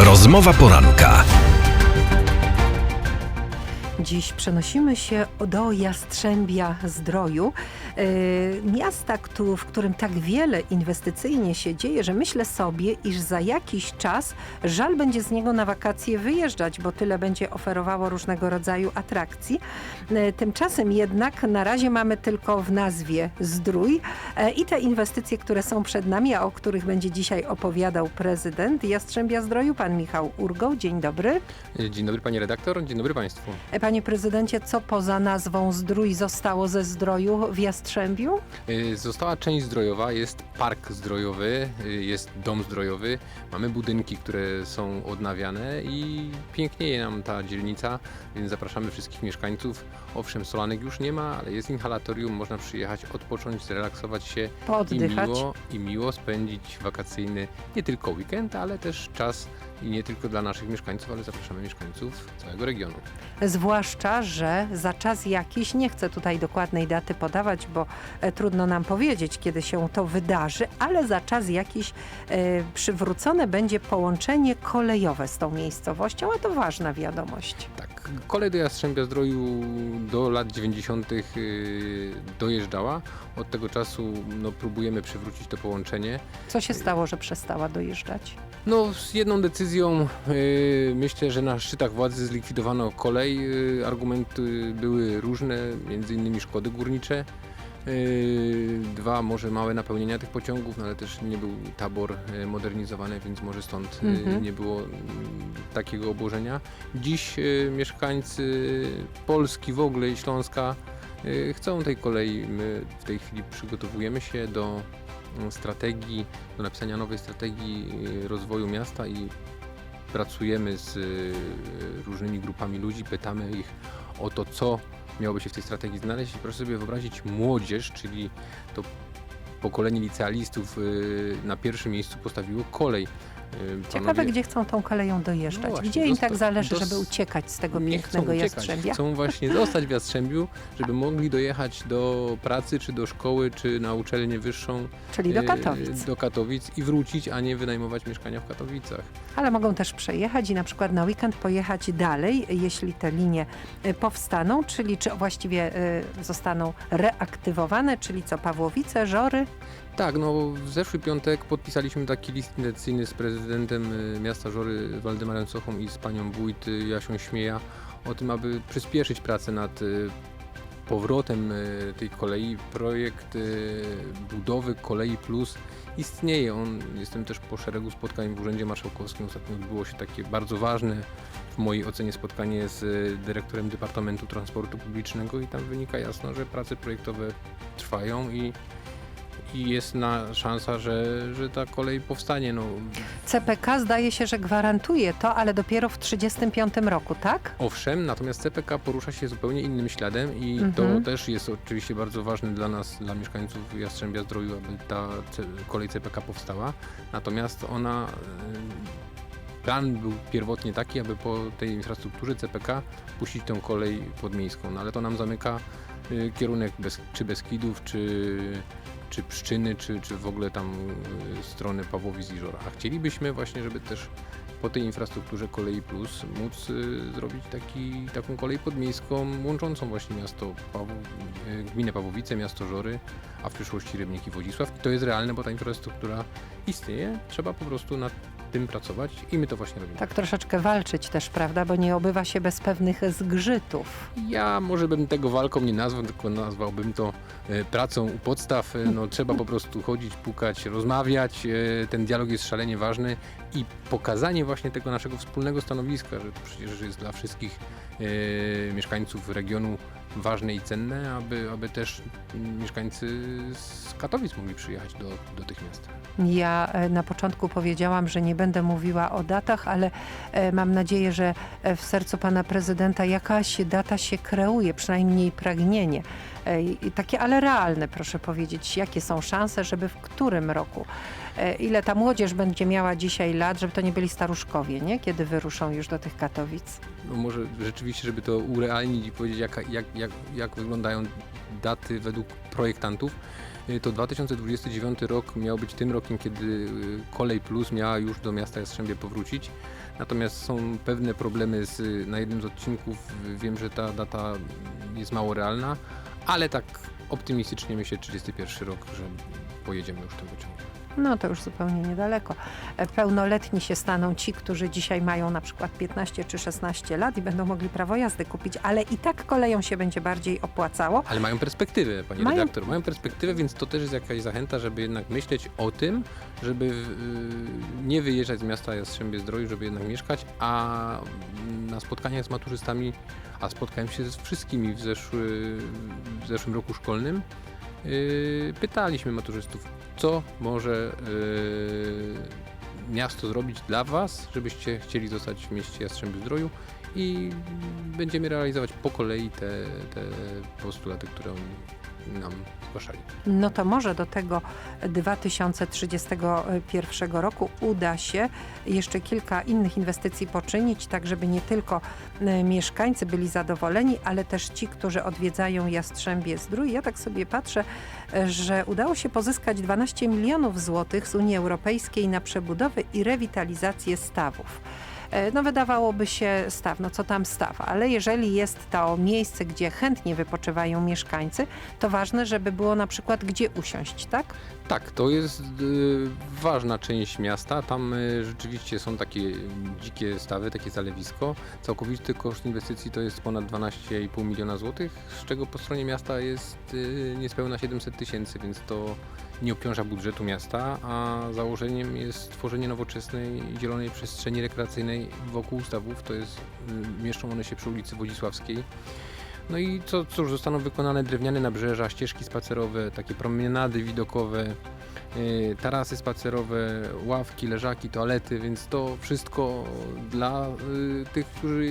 Rozmowa poranka. Dziś przenosimy się do Jastrzębia Zdroju, e, miasta, w którym tak wiele inwestycyjnie się dzieje, że myślę sobie, iż za jakiś czas żal będzie z niego na wakacje wyjeżdżać, bo tyle będzie oferowało różnego rodzaju atrakcji. E, Tymczasem jednak na razie mamy tylko w nazwie Zdrój e, i te inwestycje, które są przed nami, a o których będzie dzisiaj opowiadał prezydent Jastrzębia Zdroju, pan Michał Urgoł. Dzień dobry. Dzień dobry pani redaktor, dzień dobry państwu. E, Panie prezydencie, co poza nazwą Zdrój zostało ze Zdroju w Jastrzębiu? Y, Została część zdrojowa, jest park zdrojowy, y, jest dom zdrojowy, mamy budynki, które są odnawiane i pięknieje nam ta dzielnica, więc zapraszamy wszystkich mieszkańców. Owszem, solanek już nie ma, ale jest inhalatorium, można przyjechać, odpocząć, zrelaksować się i miło, i miło spędzić wakacyjny nie tylko weekend, ale też czas i nie tylko dla naszych mieszkańców, ale zapraszamy mieszkańców całego regionu. Zwłaszcza, że za czas jakiś, nie chcę tutaj dokładnej daty podawać, bo e, trudno nam powiedzieć, kiedy się to wydarzy, ale za czas jakiś e, przywrócone będzie połączenie kolejowe z tą miejscowością, a to ważna wiadomość. Tak, kolej do Jastrzębia Zdroju do lat 90. y, dojeżdżała. Od tego czasu no, próbujemy przywrócić to połączenie. Co się stało, że przestała dojeżdżać? No, z jedną decyzją y, myślę, że na szczytach władzy zlikwidowano kolej. Y, argumenty były różne, między innymi szkody górnicze. Y, Dwa, może małe napełnienia tych pociągów, no ale też nie był tabor y, modernizowany, więc może stąd y, Mhm. nie było mm, takiego obłożenia. Dziś mieszkańcy Polski w ogóle i Śląska chcą tej kolei. My w tej chwili przygotowujemy się do strategii, do napisania nowej strategii y, rozwoju miasta i pracujemy z y, różnymi grupami ludzi, pytamy ich o to, co miałoby się w tej strategii znaleźć. I proszę sobie wyobrazić młodzież, czyli to pokolenie licealistów y, na pierwszym miejscu postawiło kolej. Y, Ciekawe, panowie- gdzie chcą tą koleją dojeżdżać. No właśnie, gdzie im tak zależy, żeby uciekać z tego uciekać, Jastrzębia? Chcą właśnie zostać w Jastrzębiu, żeby mogli dojechać do pracy, czy do szkoły, czy na uczelnię wyższą. Czyli do y, Katowic. Do Katowic i wrócić, a nie wynajmować mieszkania w Katowicach. Ale mogą też przejechać i na przykład na weekend pojechać dalej, jeśli te linie y, powstaną, czyli czy właściwie zostaną reaktywowane, czyli co, Pawłowice, Żory? Tak, no w zeszły piątek podpisaliśmy taki list intencyjny z prezydentem y, miasta Żory Waldemarem Sochą i z panią wójt Jasią Śmieja o tym, aby przyspieszyć pracę nad y, powrotem y, tej kolei. Projekt budowy Kolei Plus istnieje. On, jestem też po szeregu spotkań w Urzędzie Marszałkowskim. Ostatnio odbyło się takie bardzo ważne w mojej ocenie spotkanie z dyrektorem Departamentu Transportu Publicznego i tam wynika jasno, że prace projektowe trwają i i jest na szansa, że, że ta kolej powstanie. No, CPK zdaje się, że gwarantuje to, ale dopiero w 1935 roku, tak? owszem, natomiast CPK porusza się zupełnie innym śladem i Mhm. to też jest oczywiście bardzo ważne dla nas, dla mieszkańców Jastrzębia Zdroju, aby ta kolej CPK powstała. Natomiast ona, y, plan był pierwotnie taki, aby po tej infrastrukturze CPK puścić tę kolej podmiejską, no ale to nam zamyka y, kierunek bez, czy Beskidów, czy, czy Pszczyny, czy, czy w ogóle tam y, strony Pawłowic i Żora. A chcielibyśmy właśnie, żeby też po tej infrastrukturze Kolei Plus móc y, zrobić taki, taką kolej podmiejską łączącą właśnie miasto Pawu, y, gminę Pawłowice, miasto Żory, a w przyszłości Rybnik i Wodzisław. I to jest realne, bo ta infrastruktura istnieje, trzeba po prostu nad tym pracować i my to właśnie robimy. Tak troszeczkę walczyć też, prawda? Bo nie obywa się bez pewnych zgrzytów. Ja może bym tego walką nie nazwał, tylko nazwałbym to e, pracą u podstaw. E, No, trzeba po prostu chodzić, pukać, rozmawiać. E, ten dialog jest szalenie ważny i pokazanie właśnie tego naszego wspólnego stanowiska, że to przecież jest dla wszystkich mieszkańców regionu ważne i cenne, aby, aby też mieszkańcy z Katowic mogli przyjechać do, do tych miast. Ja e, na początku powiedziałam, że nie będę mówiła o datach, ale e, mam nadzieję, że e, w sercu pana prezydenta jakaś data się kreuje, przynajmniej pragnienie. E, Takie, ale realne, proszę powiedzieć, jakie są szanse, żeby w którym roku, e, ile ta młodzież będzie miała dzisiaj lat, żeby to nie byli staruszkowie, nie? Kiedy wyruszą już do tych Katowic. No może rzeczywiście, żeby to urealnić i powiedzieć, jaka, jak, jak, jak wyglądają daty według projektantów, y, to 2029 rok miał być tym rokiem, kiedy Kolej Plus miała już do miasta Jastrzębie powrócić. Natomiast są pewne problemy z, na jednym z odcinków. Wiem, że ta data jest mało realna, ale tak optymistycznie myślę 31 rok, że pojedziemy już tym pociągiem. No to już zupełnie niedaleko. E, Pełnoletni się staną ci, którzy dzisiaj mają na przykład 15 czy 16 lat i będą mogli prawo jazdy kupić, ale i tak koleją się będzie bardziej opłacało. Ale mają perspektywę, panie Mają- redaktor. Mają perspektywę, więc to też jest jakaś zachęta, żeby jednak myśleć o tym, żeby yy, nie wyjeżdżać z miasta Jastrzębie Zdroju, żeby jednak mieszkać, a na spotkaniach z maturzystami, a spotkałem się z wszystkimi w, zeszły, w zeszłym roku szkolnym, yy, pytaliśmy maturzystów, co może yy, miasto zrobić dla Was, żebyście chcieli zostać w mieście Jastrzębiu Zdroju i będziemy realizować po kolei te, te postulaty, które oni nam zgłaszali. No to może do tego 2031 roku uda się jeszcze kilka innych inwestycji poczynić, tak żeby nie tylko e, mieszkańcy byli zadowoleni, ale też ci, którzy odwiedzają Jastrzębie Zdrój. Ja tak sobie patrzę, e, że udało się pozyskać 12 milionów złotych z Unii Europejskiej na przebudowę i rewitalizację stawów. E, No wydawałoby się staw, no co tam staw, ale jeżeli jest to miejsce, gdzie chętnie wypoczywają mieszkańcy, to ważne, żeby było na przykład gdzie usiąść, tak? Tak, to jest y, ważna część miasta. Tam y, rzeczywiście są takie dzikie stawy, takie zalewisko. Całkowity koszt inwestycji to jest ponad 12,5 miliona złotych, z czego po stronie miasta jest y, niespełna 700 tysięcy, więc to nie obciąża budżetu miasta, a założeniem jest stworzenie nowoczesnej, zielonej przestrzeni rekreacyjnej wokół stawów. To jest, mieszczą one się przy ulicy Wodzisławskiej. No i co, cóż, zostaną wykonane drewniane nabrzeża, ścieżki spacerowe, takie promenady widokowe, yy, tarasy spacerowe, ławki, leżaki, toalety, więc to wszystko dla y, tych, którzy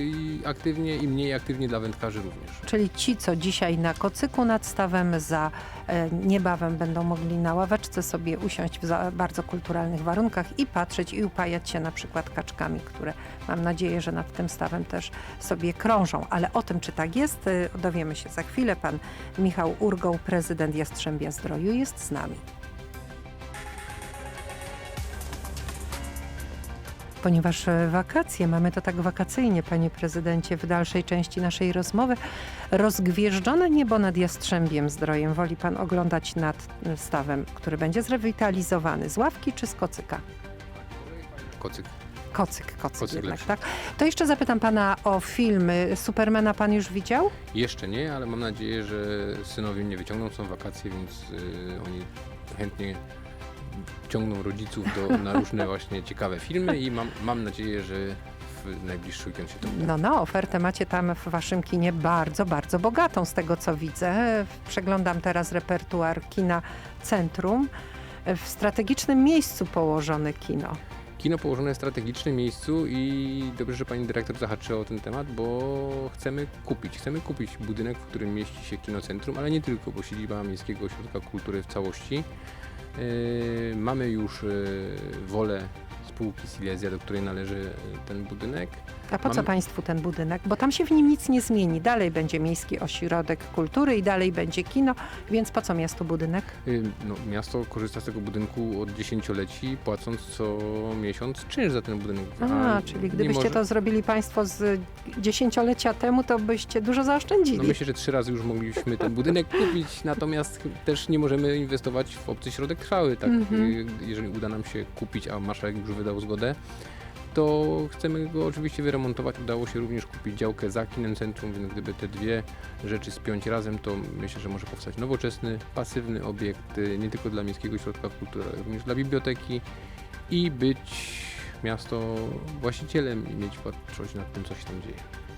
aktywnie i mniej aktywnie dla wędkarzy również. Czyli ci, co dzisiaj na kocyku nad stawem, za e, niebawem będą mogli na ławeczce sobie usiąść w bardzo kulturalnych warunkach i patrzeć i upajać się na przykład kaczkami, które mam nadzieję, że nad tym stawem też sobie krążą. Ale o tym, czy tak jest, e, dowiemy się za chwilę. Pan Michał Urgoł, prezydent Jastrzębia Zdroju, jest z nami. Ponieważ e, wakacje, mamy to tak wakacyjnie, panie prezydencie, w dalszej części naszej rozmowy, rozgwieżdżone niebo nad Jastrzębiem Zdrojem woli pan oglądać nad e, stawem, który będzie zrewitalizowany z ławki czy z kocyka? Kocyk. Kocyk, kocyk, Kocyk jednak, tak? To jeszcze zapytam pana o filmy. Supermana pan już widział? Jeszcze nie, ale mam nadzieję, że synowie mnie wyciągną, są wakacje, więc y, oni chętnie ciągną rodziców do, na różne właśnie ciekawe filmy i mam, mam nadzieję, że w najbliższy weekend się to uda. No, no, ofertę macie tam w waszym kinie bardzo, bardzo bogatą, z tego co widzę. Przeglądam teraz repertuar kina Centrum. W strategicznym miejscu położone kino. Kino położone w strategicznym miejscu i dobrze, że pani dyrektor zahaczyła o ten temat, bo chcemy kupić. Chcemy kupić budynek, w którym mieści się kinocentrum, ale nie tylko, bo siedziba Miejskiego Ośrodka Kultury w całości. Yy, mamy już yy, wolę spółki Silesia, do której należy yy, ten budynek. A po co państwu ten budynek? Bo tam się w nim nic nie zmieni. Dalej będzie Miejski Ośrodek Kultury i dalej będzie kino, więc po co miastu budynek? Yy, No, miasto korzysta z tego budynku od dziesięcioleci, płacąc co miesiąc czynsz za ten budynek. A, czyli nie gdybyście może- to zrobili państwo z dziesięciolecia temu, to byście dużo zaoszczędzili. No myślę, że trzy razy już mogliśmy ten budynek kupić, natomiast też nie możemy inwestować w obcy środek trwały. Tak? Mhm. Y, Jeżeli uda nam się kupić, a marszałek już wydał zgodę, to chcemy go oczywiście wyremontować. Udało się również kupić działkę za kinem centrum, więc gdyby te dwie rzeczy spiąć razem, to myślę, że może powstać nowoczesny, pasywny obiekt, y, nie tylko dla Miejskiego Ośrodka Kultury, ale również dla biblioteki i być miasto właścicielem i mieć patrzeć nad tym, co się tam dzieje.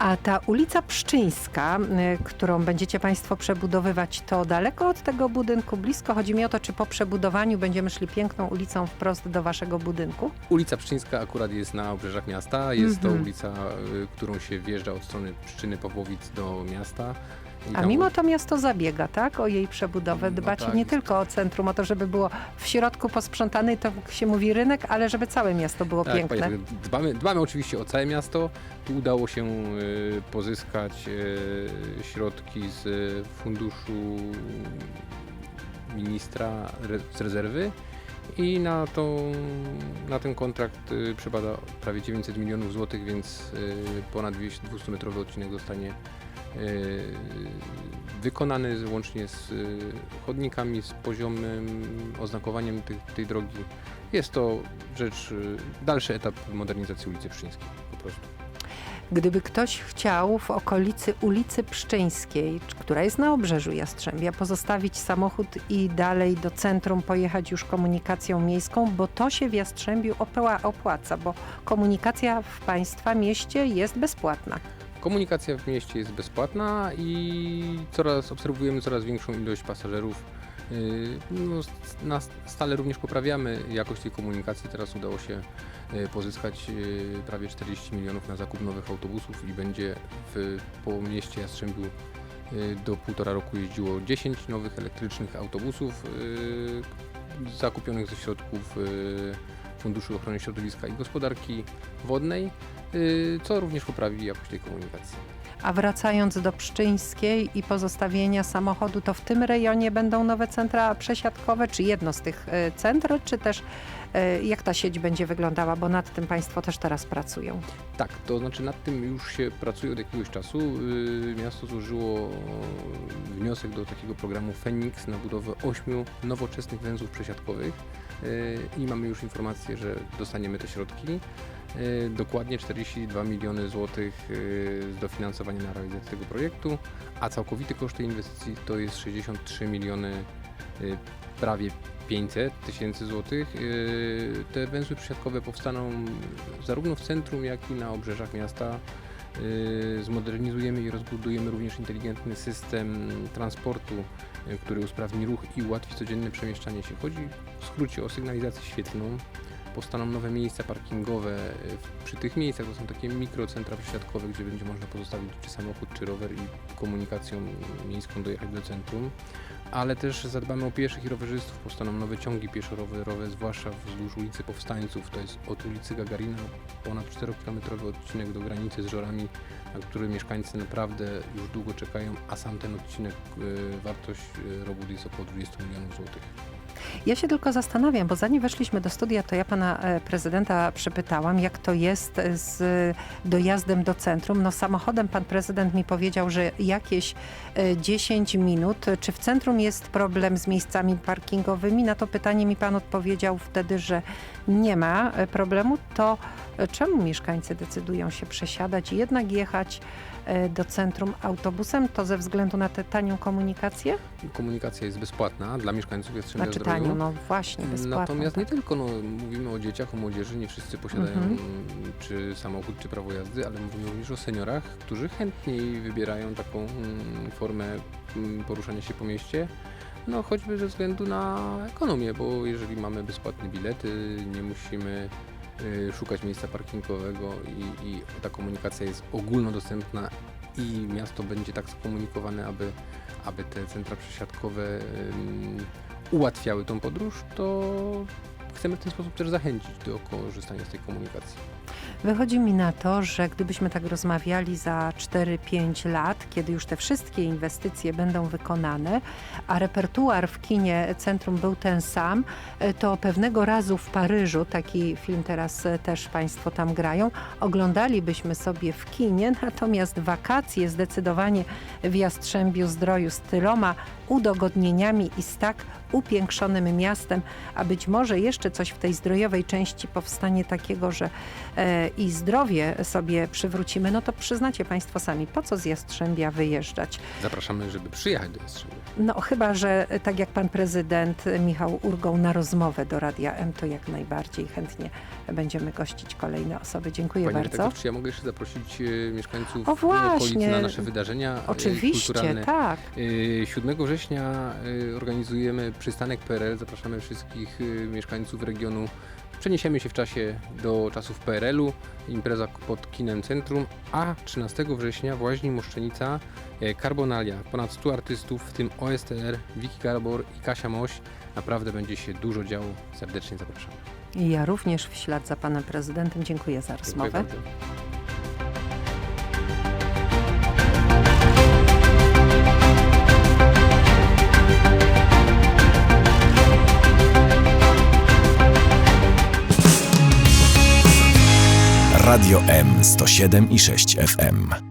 A ta ulica Pszczyńska, y, którą będziecie Państwo przebudowywać, to daleko od tego budynku, blisko? Chodzi mi o to, czy po przebudowaniu będziemy szli piękną ulicą wprost do Waszego budynku? Ulica Pszczyńska akurat jest na obrzeżach miasta. Jest to Mhm. ulica, y, którą się wjeżdża od strony Pszczyny Pawłowic do miasta. A mimo to miasto zabiega, tak? O jej przebudowę. No Dbacie tak, nie tylko o centrum, o to, żeby było w środku posprzątane, to się mówi rynek, ale żeby całe miasto było tak, piękne. panie, dbamy, dbamy oczywiście o całe miasto. Tu udało się y, pozyskać y, środki z y, funduszu ministra re, z rezerwy I na, tą, na ten kontrakt y, przypada prawie 900 milionów złotych, więc y, ponad 200-metrowy odcinek zostanie wykonany łącznie z y, chodnikami, z poziomym oznakowaniem tej, tej drogi. Jest to rzecz, y, dalszy etap modernizacji ulicy Pszczyńskiej po prostu. Gdyby ktoś chciał w okolicy ulicy Pszczyńskiej, czy- która jest na obrzeżu Jastrzębia, pozostawić samochód i dalej do centrum pojechać już komunikacją miejską, bo to się w Jastrzębiu opła- opłaca, bo komunikacja w Państwa mieście jest bezpłatna. Komunikacja w mieście jest bezpłatna i coraz obserwujemy coraz większą ilość pasażerów. Yy, No, na, stale również poprawiamy jakość tej komunikacji. Teraz udało się yy, pozyskać yy, prawie 40 milionów na zakup nowych autobusów i będzie w, po mieście Jastrzębiu do półtora roku jeździło 10 nowych elektrycznych autobusów zakupionych ze środków Funduszu Ochrony Środowiska i Gospodarki Wodnej y, co również poprawi jakość tej komunikacji. A wracając do Pszczyńskiej i pozostawienia samochodu, to w tym rejonie będą nowe centra przesiadkowe, czy jedno z tych e, centr, czy też jak ta sieć będzie wyglądała, bo nad tym Państwo też teraz pracują. Tak, to znaczy nad tym już się pracuje od jakiegoś czasu. Y, Miasto złożyło wniosek do takiego programu Fenix na budowę ośmiu nowoczesnych węzłów przesiadkowych y, i mamy już informację, że dostaniemy te środki. Y, Dokładnie 42 miliony złotych y, z dofinansowania na realizację tego projektu, a całkowity koszt tej inwestycji to jest 63 miliony y, prawie 500 tysięcy złotych. Yy, Te węzły przesiadkowe powstaną zarówno w centrum, jak i na obrzeżach miasta. Yy, Zmodernizujemy i rozbudujemy również inteligentny system transportu, yy, który usprawni ruch i ułatwi codzienne przemieszczanie się. Chodzi w skrócie o sygnalizację świetlną. Powstaną nowe miejsca parkingowe przy tych miejscach, to są takie mikrocentra przesiadkowe, gdzie będzie można pozostawić czy samochód, czy rower i komunikacją miejską dojechać do centrum ale też zadbamy o pieszych i rowerzystów. Powstaną nowe ciągi pieszo-rowerowe, zwłaszcza wzdłuż ulicy Powstańców. To jest od ulicy Gagarina ponad 4-kilometrowy odcinek do granicy z Żorami, na który mieszkańcy naprawdę już długo czekają, a sam ten odcinek, y, wartość y, roboty jest około 20 milionów złotych. Ja się tylko zastanawiam, bo zanim weszliśmy do studia, to ja pana e, prezydenta przepytałam, jak to jest z dojazdem do centrum. No samochodem pan prezydent mi powiedział, że jakieś e, 10 minut. Czy w centrum jest problem z miejscami parkingowymi? Na to pytanie mi pan odpowiedział wtedy, że nie ma e, problemu. To e, czemu mieszkańcy decydują się przesiadać i jednak jechać e, do centrum autobusem? To ze względu na tę tanią komunikację? Komunikacja jest bezpłatna dla mieszkańców Jastrzębia Znaczy Tanią, no właśnie, bezpłatną. Natomiast nie tak. tylko, no, mówimy o dzieciach, o młodzieży, nie wszyscy posiadają Mhm. mm, czy samochód, czy prawo jazdy, ale mówimy również o seniorach, którzy chętniej wybierają taką mm, formę mm, poruszania się po mieście. No choćby ze względu na ekonomię, bo jeżeli mamy bezpłatne bilety, nie musimy y, szukać miejsca parkingowego i, i ta komunikacja jest ogólnodostępna i miasto będzie tak skomunikowane, aby, aby te centra przesiadkowe ym, ułatwiały tą podróż, to chcemy w ten sposób też zachęcić do korzystania z tej komunikacji. Wychodzi mi na to, że gdybyśmy tak rozmawiali za 4-5 lat, kiedy już te wszystkie inwestycje będą wykonane, a repertuar w kinie Centrum był ten sam, to pewnego razu w Paryżu, taki film teraz też Państwo tam grają, oglądalibyśmy sobie w kinie, natomiast wakacje zdecydowanie w Jastrzębiu Zdroju z tyloma udogodnieniami i z tak upiększonym miastem, a być może jeszcze coś w tej zdrojowej części powstanie takiego, że e, i zdrowie sobie przywrócimy, no to przyznacie Państwo sami, po co z Jastrzębia wyjeżdżać? Zapraszamy, żeby przyjechać do Jastrzębia. No chyba, że tak jak Pan Prezydent Michał Urgą na rozmowę do Radia M, to jak najbardziej chętnie będziemy gościć kolejne osoby. Dziękuję Panie bardzo. redaktor, czy ja mogę jeszcze zaprosić e, mieszkańców O, właśnie. na nasze wydarzenia e, Oczywiście, kulturalne? tak. E, 7 września e, organizujemy przystanek PRL. Zapraszamy wszystkich mieszkańców regionu. Przeniesiemy się w czasie do czasów PRL-u, impreza pod kinem Centrum, a 13 września w Łaźni Moszczenica e, Carbonalia. Ponad 100 artystów, w tym OSTR, Wiki Garbor i Kasia Moś. Naprawdę będzie się dużo działo. Serdecznie zapraszamy. Ja również w ślad za Panem Prezydentem dziękuję za Dziękuję rozmowę. bardzo. Radio M 107 i 6 FM.